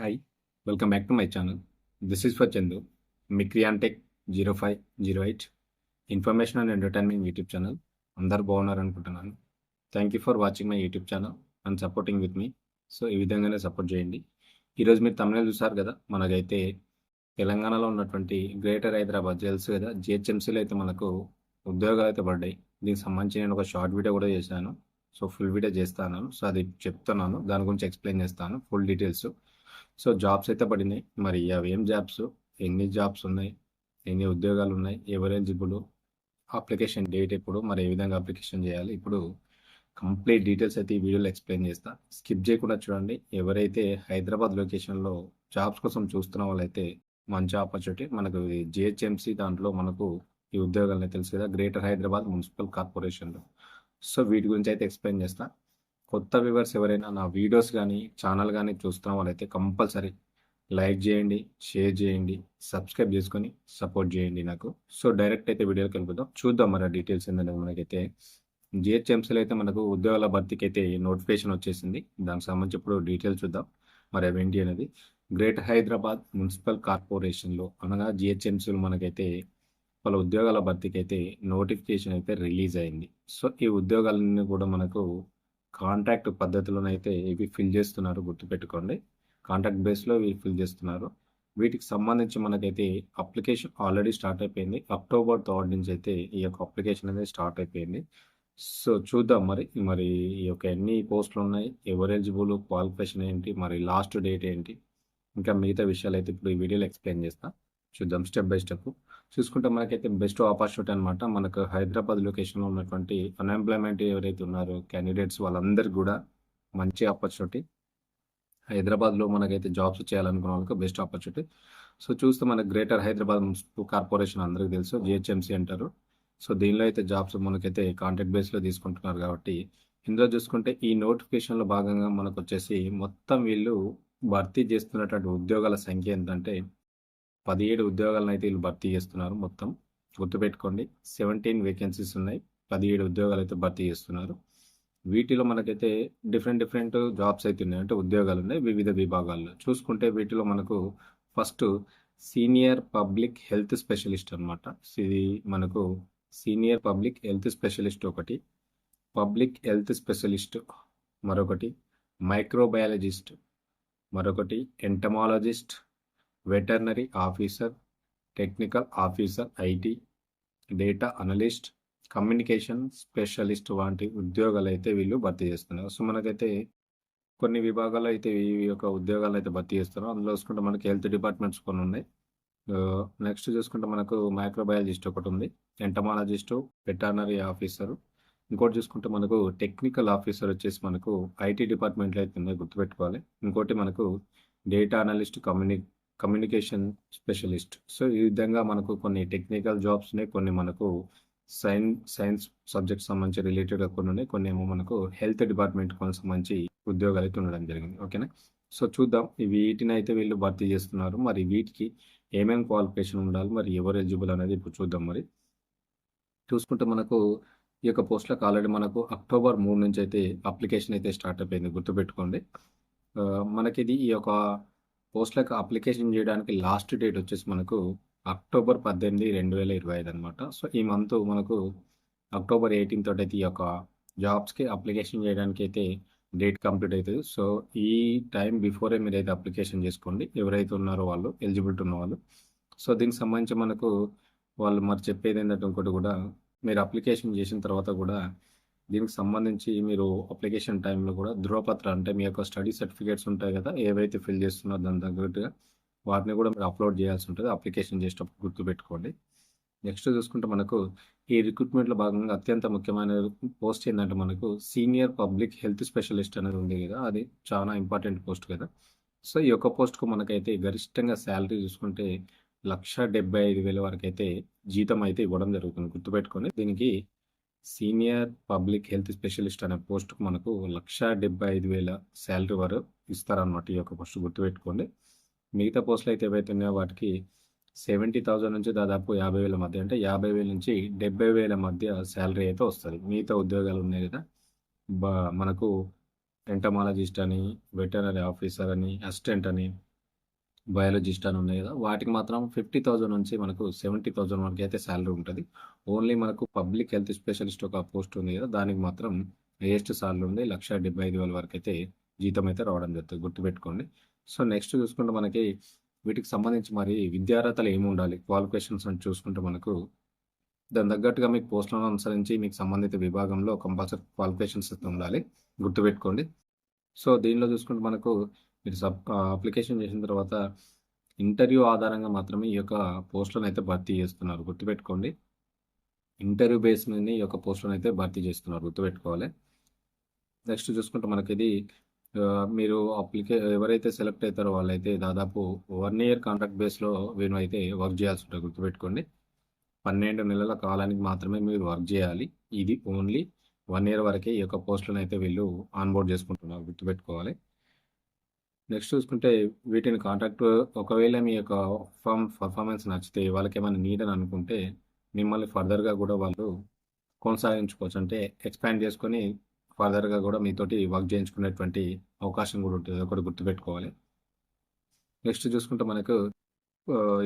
Hi welcome back to my channel this is for Chandu మిక్రియాంటెక్ zero five zero eight information and entertainment YouTube channel అందరు బాగున్నారు అనుకుంటున్నాను. Thank you for watching my YouTube channel and supporting with me so ఈ విధంగానే support చేయండి. ఈరోజు మీరు తమిళ చూసారు కదా మనకైతే తెలంగాణలో ఉన్నటువంటి గ్రేటర్ హైదరాబాద్ జెల్స్ కదా జిహెచ్ఎంసీలో అయితే మనకు ఉద్యోగాలు అయితే పడ్డాయి. దీనికి సంబంధించి నేను ఒక షార్ట్ వీడియో కూడా చేశాను. సో ఫుల్ వీడియో చేస్తాను. సో అది చెప్తున్నాను. దాని గురించి ఎక్స్ప్లెయిన్ చేస్తాను. ఫుల్ డీటెయిల్స్ సో జాబ్స్ అయితే పడినాయి. మరి అవి ఏం జాబ్స్? ఎన్ని జాబ్స్ ఉన్నాయి? ఎన్ని ఉద్యోగాలు ఉన్నాయి? ఎవరు ఎలిజిబుల్ అప్లికేషన్ డేట్ ఎప్పుడు? మరి ఏ విధంగా అప్లికేషన్ చేయాలి? ఇప్పుడు కంప్లీట్ డీటెయిల్స్ అయితే ఈ వీడియోలో ఎక్స్ప్లెయిన్ చేస్తా. స్కిప్ చేయకుండా చూడండి. ఎవరైతే హైదరాబాద్ లొకేషన్లో జాబ్స్ కోసం చూస్తున్న వాళ్ళైతే మంచి ఆపర్చునిటీ. మనకు జిహెచ్ఎంసీ దాంట్లో మనకు ఈ ఉద్యోగాలు తెలుసు కదా గ్రేటర్ హైదరాబాద్ మున్సిపల్ కార్పొరేషన్లో. సో వీటి గురించి అయితే ఎక్స్ప్లెయిన్ చేస్తా. కొత్త వ్యూవర్స్ ఎవరైనా నా వీడియోస్ కానీ ఛానల్ కానీ చూస్తున్న వాళ్ళైతే కంపల్సరీ లైక్ చేయండి షేర్ చేయండి సబ్స్క్రైబ్ చేసుకొని సపోర్ట్ చేయండి నాకు. సో డైరెక్ట్ అయితే వీడియోకి వెళ్ళిపోతాం చూద్దాం మరి డీటెయిల్స్ ఏంటంటే మనకైతే. జిహెచ్ఎంసీలో అయితే మనకు ఉద్యోగాల భర్తీకి అయితే నోటిఫికేషన్ వచ్చేసింది. దానికి సంబంధించి ఇప్పుడు డీటెయిల్స్ చూద్దాం. మరి అవేంటి అనేది. గ్రేటర్ హైదరాబాద్ మున్సిపల్ కార్పొరేషన్లో అనగా జిహెచ్ఎంసీలో మనకైతే వాళ్ళ ఉద్యోగాల భర్తీకి అయితే నోటిఫికేషన్ అయితే రిలీజ్ అయింది. సో ఈ ఉద్యోగాలన్నీ కూడా మనకు కాంట్రాక్ట్ పద్ధతిలోనైతే ఇవి ఫిల్ చేస్తున్నారు గుర్తుపెట్టుకోండి. కాంట్రాక్ట్ బేస్లో ఇవి ఫిల్ చేస్తున్నారు. వీటికి సంబంధించి మనకైతే అప్లికేషన్ ఆల్రెడీ స్టార్ట్ అయిపోయింది. అక్టోబర్ థర్డ్ నుంచి అయితే ఈ యొక్క అప్లికేషన్ అనేది స్టార్ట్ అయిపోయింది. సో చూద్దాం మరి. మరి ఈ యొక్క ఎన్ని పోస్టులు ఉన్నాయి? ఎవరు ఎలిజిబుల్? క్వాలిఫికేషన్ ఏంటి? మరి లాస్ట్ డేట్ ఏంటి? ఇంకా మిగతా విషయాలు అయితే ఇప్పుడు ఈ వీడియోలో ఎక్స్ప్లెయిన్ చేస్తా. చూద్దాం స్టెప్ బై స్టెప్. చూసుకుంటే మనకైతే బెస్ట్ ఆపర్చునిటీ అనమాట మనకు హైదరాబాద్ లొకేషన్లో ఉన్నటువంటి అన్ఎంప్లాయ్మెంట్ ఎవరైతే ఉన్నారో క్యాండిడేట్స్ వాళ్ళందరికీ కూడా మంచి ఆపర్చునిటీ హైదరాబాద్లో మనకైతే జాబ్స్ చేయాలనుకున్న వాళ్ళకి బెస్ట్ ఆపర్చునిటీ సో చూస్తే మనకు గ్రేటర్ హైదరాబాద్ మున్సిపల్ కార్పొరేషన్ అందరికీ తెలుసు జిహెచ్ఎంసీ అంటారు. సో దీనిలో అయితే జాబ్స్ మనకైతే కాంట్రాక్ట్ బేస్లో తీసుకుంటున్నారు కాబట్టి ఇందులో చూసుకుంటే ఈ నోటిఫికేషన్లో భాగంగా మనకు వచ్చేసి మొత్తం వీళ్ళు భర్తీ చేస్తున్నటువంటి ఉద్యోగాల సంఖ్య ఏంటంటే పదిహేడు ఉద్యోగాలను అయితే వీళ్ళు భర్తీ చేస్తున్నారు మొత్తం. గుర్తుపెట్టుకోండి సెవెంటీన్ వేకెన్సీస్ ఉన్నాయి. పదిహేడు ఉద్యోగాలు అయితే భర్తీ చేస్తున్నారు. వీటిలో మనకైతే డిఫరెంట్ డిఫరెంట్ జాబ్స్ అయితే ఉన్నాయి. అంటే ఉద్యోగాలు ఉన్నాయి వివిధ విభాగాల్లో. చూసుకుంటే వీటిలో మనకు first senior public health specialist అనమాట ఇది మనకు సీనియర్ పబ్లిక్ హెల్త్ స్పెషలిస్ట్ ఒకటి పబ్లిక్ హెల్త్ స్పెషలిస్ట్ మరొకటి మైక్రోబయాలజిస్ట్ మరొకటి entomologist veterinary officer technical officer IT data analyst communication specialist వంటి ఉద్యోగాలు అయితే వీళ్ళు భర్తీ చేస్తున్నారు. సో మనకైతే కొన్ని విభాగాలు అయితే ఈ యొక్క ఉద్యోగాలు అయితే భర్తీ చేస్తున్నారు. అందులో చూసుకుంటే మనకి హెల్త్ డిపార్ట్మెంట్స్ కొన్ని ఉన్నాయి. నెక్స్ట్ చూసుకుంటే మనకు మైక్రోబయాలజిస్ట్ ఒకటి ఉంది. Entomologist veterinary officer. ఇంకోటి చూసుకుంటే మనకు టెక్నికల్ ఆఫీసర్ వచ్చేసి మనకు ఐటీ డిపార్ట్మెంట్లో అయితే ఉన్నాయి గుర్తుపెట్టుకోవాలి. ఇంకోటి మనకు data analyst కమ్యూని communication specialist. So ఈ విధంగా మనకు కొన్ని టెక్నికల్ జాబ్స్ ఉన్నాయి. కొన్ని మనకు సైన్స్ సైన్స్ సబ్జెక్ట్ సంబంధించి రిలేటెడ్గా కొన్ని ఉన్నాయి. కొన్ని ఏమో మనకు హెల్త్ డిపార్ట్మెంట్ కొన్ని సంబంధించి ఉద్యోగాలు అయితే ఉండడం జరిగింది. ఓకేనా? సో చూద్దాం. వీటిని అయితే వీళ్ళు భర్తీ చేస్తున్నారు. మరి వీటికి ఏమేమి క్వాలిఫికేషన్ ఉండాలి? మరి ఎవరు ఎలిజిబుల్ అనేది ఇప్పుడు చూద్దాం మరి. చూసుకుంటే మనకు ఈ యొక్క పోస్టులకు ఆల్రెడీ మనకు అక్టోబర్ మూడు నుంచి అయితే అప్లికేషన్ అయితే స్టార్ట్ అయిపోయింది. గుర్తుపెట్టుకోండి. మనకి ఇది ఈ యొక్క పోస్ట్లకు అప్లికేషన్ చేయడానికి లాస్ట్ డేట్ వచ్చేసి మనకు అక్టోబర్ పద్దెనిమిది రెండు వేల ఇరవై ఐదు అనమాట సో ఈ మంత్ మనకు అక్టోబర్ ఎయిటీన్ తోటి అయితే ఈ యొక్క జాబ్స్కి అప్లికేషన్ చేయడానికి అయితే డేట్ కంప్లీట్ అవుతుంది. సో ఈ టైం బిఫోరే మీరు అయితే అప్లికేషన్ చేసుకోండి. ఎవరైతే ఉన్నారో వాళ్ళు ఎలిజిబిలిటీ ఉన్న వాళ్ళు. సో దీనికి సంబంధించి మనకు వాళ్ళు మరి చెప్పేది ఏంటంటే ఇంకోటి కూడా మీరు అప్లికేషన్ చేసిన తర్వాత కూడా దీనికి సంబంధించి మీరు అప్లికేషన్ టైంలో కూడా ధృవపత్ర అంటే మీ యొక్క స్టడీ సర్టిఫికేట్స్ ఉంటాయి కదా ఏవైతే ఫిల్ చేస్తున్నారో దాని తగ్గట్టుగా వాటిని కూడా మీరు అప్లోడ్ చేయాల్సి ఉంటుంది. అప్లికేషన్ చేసేటప్పుడు గుర్తుపెట్టుకోండి. నెక్స్ట్ చూసుకుంటే మనకు ఈ రిక్రూట్మెంట్లో భాగంగా అత్యంత ముఖ్యమైన పోస్ట్ ఏంటంటే మనకు సీనియర్ పబ్లిక్ హెల్త్ స్పెషలిస్ట్ అనేది ఉంది కదా అది చాలా ఇంపార్టెంట్ పోస్ట్ కదా. సో ఈ యొక్క పోస్ట్కు మనకైతే గరిష్టంగా శాలరీ చూసుకుంటే లక్ష డెబ్బై ఐదు వేల వరకు అయితే జీతం అయితే ఇవ్వడం జరుగుతుంది. గుర్తుపెట్టుకొని దీనికి సీనియర్ పబ్లిక్ హెల్త్ స్పెషలిస్ట్ అనే పోస్ట్కు మనకు లక్ష డెబ్బై ఐదు వేల శాలరీ వారు ఇస్తారనమాట ఈ యొక్క పోస్ట్ గుర్తుపెట్టుకోండి. మిగతా పోస్టులు అయితే ఏవైతే ఉన్నాయో వాటికి సెవెంటీ థౌజండ్ నుంచి దాదాపు యాభై వేల మధ్య అంటే యాభై వేల నుంచి డెబ్బై వేల మధ్య శాలరీ అయితే వస్తుంది. మిగతా ఉద్యోగాలు ఉన్నాయి కదా బా మనకు ఎంటమాలజిస్ట్ అని వెటనరీ ఆఫీసర్ అని అసిస్టెంట్ అని బయాలజిస్ట్ అని ఉన్నాయి కదా వాటికి మాత్రం ఫిఫ్టీ థౌజండ్ నుంచి మనకు సెవెంటీ థౌజండ్ వరకు అయితే శాలరీ ఉంటుంది. ఓన్లీ మనకు పబ్లిక్ హెల్త్ స్పెషలిస్ట్ ఒక పోస్ట్ ఉంది కదా దానికి మాత్రం హైయెస్ట్ సాలరీ ఉంది లక్ష డెబ్బై ఐదు వేల వరకు అయితే జీతం అయితే రావడం జరుగుతుంది గుర్తుపెట్టుకోండి. సో నెక్స్ట్ చూసుకుంటే మనకి వీటికి సంబంధించి మరి విద్యార్హతలు ఏమి ఉండాలి క్వాలిఫికేషన్స్ అని చూసుకుంటే మనకు దాని తగ్గట్టుగా మీకు పోస్టులను అనుసరించి మీకు సంబంధిత విభాగంలో కంపల్సరీ క్వాలిఫికేషన్స్ అయితే ఉండాలి గుర్తుపెట్టుకోండి. సో దీనిలో చూసుకుంటే మనకు మీరు సబ్ అప్లికేషన్ చేసిన తర్వాత ఇంటర్వ్యూ ఆధారంగా మాత్రమే ఈ యొక్క పోస్టులను అయితే భర్తీ చేస్తున్నారు. గుర్తుపెట్టుకోండి. ఇంటర్వ్యూ బేస్ మీద ఈ యొక్క పోస్టులను అయితే భర్తీ చేస్తున్నారు. గుర్తుపెట్టుకోవాలి. నెక్స్ట్ చూసుకుంటే మనకి ఇది మీరు అప్లికే ఎవరైతే సెలెక్ట్ అవుతారో వాళ్ళైతే దాదాపు వన్ ఇయర్ కాంట్రాక్ట్ బేస్లో వీళ్ళు అయితే వర్క్ చేయాల్సి ఉంటుంది. గుర్తుపెట్టుకోండి. పన్నెండు నెలల కాలానికి మాత్రమే మీరు వర్క్ చేయాలి. ఇది ఓన్లీ వన్ ఇయర్ వరకే ఈ యొక్క పోస్టులను అయితే వీళ్ళు ఆన్బోర్డ్ చేసుకుంటున్నారు. గుర్తుపెట్టుకోవాలి. నెక్స్ట్ చూసుకుంటే వీటిని కాంటాక్ట్ ఒకవేళ మీ యొక్క ఫామ్ పర్ఫార్మెన్స్ నచ్చితే వాళ్ళకి ఏమైనా నీడ్ అని అనుకుంటే మిమ్మల్ని ఫర్దర్గా కూడా వాళ్ళు కొనసాగించుకోవచ్చు. అంటే ఎక్స్పాండ్ చేసుకొని ఫర్దర్గా కూడా మీతోటి వర్క్ చేయించుకునేటువంటి అవకాశం కూడా ఉంటుంది. అది ఒకటి గుర్తుపెట్టుకోవాలి. నెక్స్ట్ చూసుకుంటే మనకు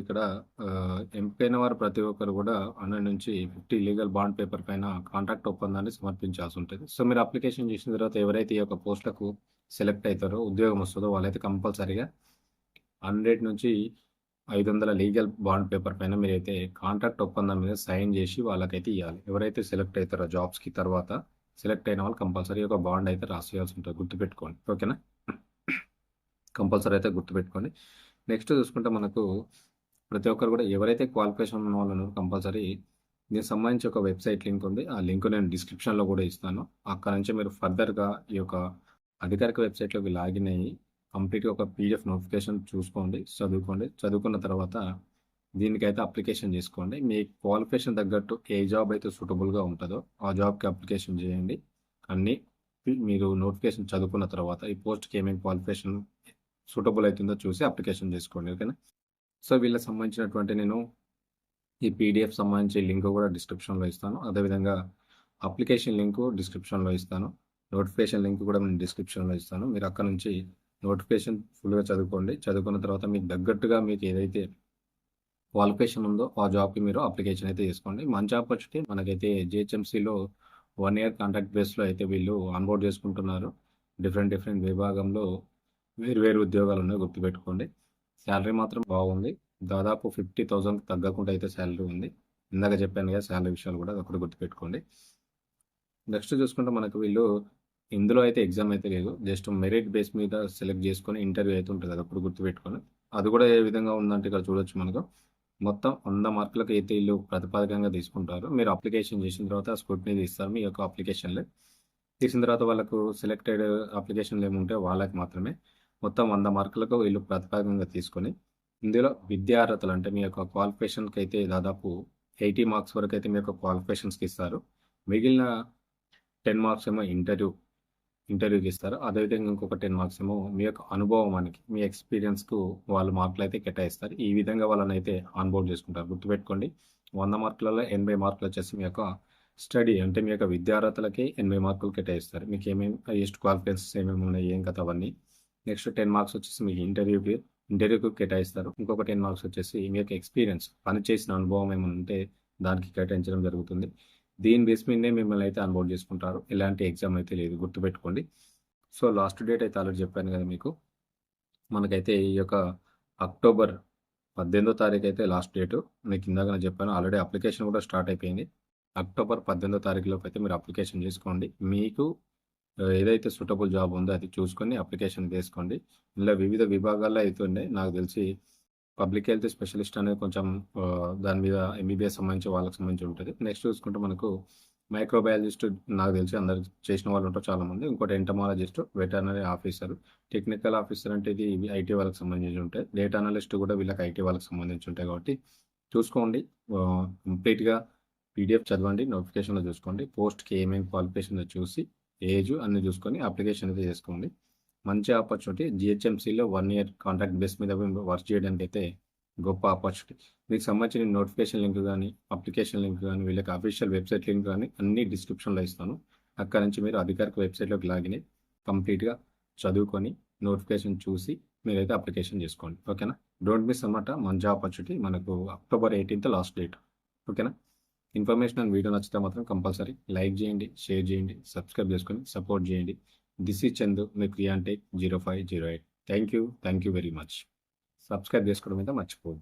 ఇక్కడ ఆ, ఎంపికైన వారు ప్రతి ఒక్కరు కూడా హండ్రెడ్ నుంచి ఫిఫ్టీ లీగల్ బాండ్ పేపర్ పైన కాంట్రాక్ట్ ఒప్పందాన్ని సమర్పించాల్సి ఉంటుంది. సో మీరు అప్లికేషన్ చేసిన తర్వాత ఎవరైతే ఈ యొక్క పోస్టులకు సెలెక్ట్ అవుతారో ఉద్యోగం వస్తుందో వాళ్ళైతే కంపల్సరీగా హండ్రెడ్ నుంచి ఐదు వందల లీగల్ బాండ్ పేపర్ పైన మీరైతే కాంట్రాక్ట్ ఒప్పందం మీద సైన్ చేసి వాళ్ళకైతే ఇవ్వాలి ఎవరైతే సెలెక్ట్ అవుతారో జాబ్స్కి తర్వాత సెలెక్ట్ అయిన వాళ్ళు కంపల్సరీ ఒక బాండ్ అయితే రాసేయాల్సి ఉంటుంది. గుర్తుపెట్టుకోండి. ఓకేనా? కంపల్సరీ అయితే గుర్తుపెట్టుకోండి. నెక్స్ట్ చూసుకుంటే మనకు ప్రతి ఒక్కరు కూడా ఎవరైతే క్వాలిఫికేషన్ ఉన్న వాళ్ళు ఉన్నారో కంపల్సరీ దీనికి సంబంధించి ఒక వెబ్సైట్ లింక్ ఉంది. ఆ లింక్ నేను డిస్క్రిప్షన్లో కూడా ఇస్తాను. అక్కడ నుంచి మీరు ఫర్దర్గా ఈ యొక్క అధికారిక వెబ్సైట్లోకి లాగిన్ అయ్యి కంప్లీట్గా ఒక పీడిఎఫ్ నోటిఫికేషన్ చూసుకోండి చదువుకోండి. చదువుకున్న తర్వాత దీనికైతే అప్లికేషన్ చేసుకోండి. మీ క్వాలిఫికేషన్ తగ్గట్టు ఏ జాబ్ అయితే సూటబుల్గా ఉంటుందో ఆ జాబ్కి అప్లికేషన్ చేయండి. అన్నీ మీరు నోటిఫికేషన్ చదువుకున్న తర్వాత ఈ పోస్ట్కి ఏమేమి క్వాలిఫికేషన్ సూటబుల్ అవుతుందో చూసి అప్లికేషన్ చేసుకోండి ఓకేనా? సో వీళ్ళకి సంబంధించినటువంటి నేను ఈ పీడిఎఫ్ సంబంధించి లింక్ కూడా డిస్క్రిప్షన్లో ఇస్తాను. అదేవిధంగా అప్లికేషన్ లింక్ డిస్క్రిప్షన్లో ఇస్తాను. నోటిఫికేషన్ లింక్ కూడా నేను డిస్క్రిప్షన్లో ఇస్తాను. మీరు అక్కడ నుంచి నోటిఫికేషన్ ఫుల్గా చదువుకోండి. చదువుకున్న తర్వాత మీకు తగ్గట్టుగా మీకు ఏదైతే క్వాలిఫికేషన్ ఉందో ఆ జాబ్కి మీరు అప్లికేషన్ అయితే తీసుకోండి. మంచి ఆపర్చునిటీ మనకైతే జిహెచ్ఎంసీలో వన్ ఇయర్ కాంట్రాక్ట్ బేస్లో అయితే వీళ్ళు ఆన్బోర్డ్ చేసుకుంటున్నారు. డిఫరెంట్ డిఫరెంట్ విభాగంలో వేరు వేరు ఉద్యోగాలు ఉన్నాయి. గుర్తుపెట్టుకోండి. శాలరీ మాత్రం బాగుంది. దాదాపు ఫిఫ్టీ థౌజండ్ తగ్గకుండా అయితే శాలరీ ఉంది. ఇందాక చెప్పాను కదా శాలరీ విషయాలు కూడా అక్కడ గుర్తుపెట్టుకోండి. నెక్స్ట్ చూసుకుంటే మనకు వీళ్ళు ఇందులో అయితే ఎగ్జామ్ అయితే లేదు. జస్ట్ మెరిట్ బేస్ మీద సెలెక్ట్ చేసుకొని ఇంటర్వ్యూ అయితే ఉంటుంది. అది అప్పుడు గుర్తుపెట్టుకొని. అది కూడా ఏ విధంగా ఉందంటే ఇక్కడ చూడొచ్చు మనకు. మొత్తం వంద మార్కులకు అయితే వీళ్ళు ప్రతిపాదకంగా తీసుకుంటారు. మీరు అప్లికేషన్ చేసిన తర్వాత స్క్రూట్నీ తీస్తారు. మీ యొక్క అప్లికేషన్లే. తీసిన తర్వాత వాళ్ళకు సెలెక్టెడ్ అప్లికేషన్లు ఏముంటే వాళ్ళకి మాత్రమే. మొత్తం వంద మార్కులకు వీళ్ళు ప్రతిపాదకంగా తీసుకొని ఇందులో విద్యార్హతలు అంటే మీ యొక్క క్వాలిఫికేషన్కి అయితే దాదాపు ఎయిటీ మార్క్స్ వరకు అయితే మీ యొక్క క్వాలిఫికేషన్స్కి ఇస్తారు. మిగిలిన టెన్ మార్క్స్ ఏమో ఇంటర్వ్యూ ఇంటర్వ్యూకి ఇస్తారు అదేవిధంగా ఇంకొక టెన్ మార్క్స్ ఏమో మీ యొక్క అనుభవానికి మీ ఎక్స్పీరియన్స్కు వాళ్ళు మార్కులు అయితే కేటాయిస్తారు. ఈ విధంగా వాళ్ళని అయితే ఆన్బోర్డ్ చేసుకుంటారు. గుర్తుపెట్టుకోండి వంద మార్కులలో ఎనభై మార్కులు వచ్చేసి మీ యొక్క స్టడీ అంటే మీ యొక్క విద్యార్హతలకి ఎనభై మార్కులు కేటాయిస్తారు. మీకు ఏమేమి హైయెస్ట్ క్వాలిఫికేషన్స్ ఏమేమి ఉన్నాయి ఏం కథ అవన్నీ. నెక్స్ట్ టెన్ మార్క్స్ వచ్చేసి మీకు ఇంటర్వ్యూకి ఇంటర్వ్యూకి కేటాయిస్తారు. ఇంకొక టెన్ మార్క్స్ వచ్చేసి మీ యొక్క ఎక్స్పీరియన్స్ పనిచేసిన అనుభవం ఏమైనా ఉంటే దానికి కేటాయించడం జరుగుతుంది. దీని బేస్ మీదనే మిమ్మల్ని అయితే అన్బోర్డ్ చేసుకుంటారు. ఎలాంటి ఎగ్జామ్ అయితే లేదు గుర్తుపెట్టుకోండి. సో లాస్ట్ డేట్ అయితే ఆల్రెడీ చెప్పాను కదా మీకు. మనకైతే ఈ యొక్క అక్టోబర్ పద్దెనిమిదో తారీఖు అయితే లాస్ట్ డేటు. మీకు ఇందాక చెప్పాను ఆల్రెడీ అప్లికేషన్ కూడా స్టార్ట్ అయిపోయింది. అక్టోబర్ పద్దెనిమిదో తారీఖులోపు అయితే మీరు అప్లికేషన్ చేసుకోండి. మీకు ఏదైతే సూటబుల్ జాబ్ ఉందో అది చూసుకొని అప్లికేషన్ వేసుకోండి. ఇందులో వివిధ విభాగాల్లో అయితే ఉన్నాయి. నాకు తెలిసి పబ్లిక్ హెల్త్ స్పెషలిస్ట్ అనేది కొంచెం దాని మీద ఎంబీబీఎస్ సంబంధించి వాళ్ళకి సంబంధించి ఉంటుంది. నెక్స్ట్ చూసుకుంటే మనకు మైక్రోబయాలజిస్ట్ నాకు తెలిసి అందరు చేసిన వాళ్ళు ఉంటారు చాలా మంది ఇంకోటి entomologist veterinary officer. Technical officer అంటే ఇది ఐటీ వాళ్ళకి సంబంధించి ఉంటాయి. డేటా అనలిస్ట్ కూడా వీళ్ళకి ఐటీ వాళ్ళకి సంబంధించి ఉంటాయి కాబట్టి చూసుకోండి. కంప్లీట్గా పీడిఎఫ్ చదవండి నోటిఫికేషన్లో చూసుకోండి. పోస్ట్కి ఏమేమి క్వాలిఫికేషన్ చూసి ఏజ్ అన్ని చూసుకొని అప్లికేషన్ అయితే చేసుకోండి. మంచి ఆపర్చునిటీ జిహెచ్ఎంసీలో వన్ ఇయర్ కాంట్రాక్ట్ బేస్ మీద వర్క్ చేయడానికి అయితే గొప్ప ఆపర్చునిటీ మీకు సంబంధించిన నోటిఫికేషన్ లింక్ కానీ అప్లికేషన్ లింక్ కానీ వీళ్ళకి అఫీషియల్ వెబ్సైట్ లింక్ కానీ అన్ని డిస్క్రిప్షన్లో ఇస్తాను. అక్కడ నుంచి మీరు అధికారిక వెబ్సైట్లోకి లాగిన్ అయ్యి కంప్లీట్గా చదువుకొని నోటిఫికేషన్ చూసి మీరైతే అప్లికేషన్ చేసుకోండి. ఓకేనా డోంట్ మిస్ అనమాట మంచి ఆపర్చునిటీ మనకు అక్టోబర్ ఎయిటీన్త్ లాస్ట్ డేట్ ఓకేనా ఇన్ఫర్మేషన్ అండ్ వీడియో నచ్చితే మాత్రం కంపల్సరీ లైక్ చేయండి షేర్ చేయండి సబ్స్క్రైబ్ చేసుకొని సపోర్ట్ చేయండి. దిస్ ఈ చందు మీ క్రియాంటెక్ zero five zero eight thank you thank you very much subscribe చేసుకోవడం అయితే మర్చిపోదు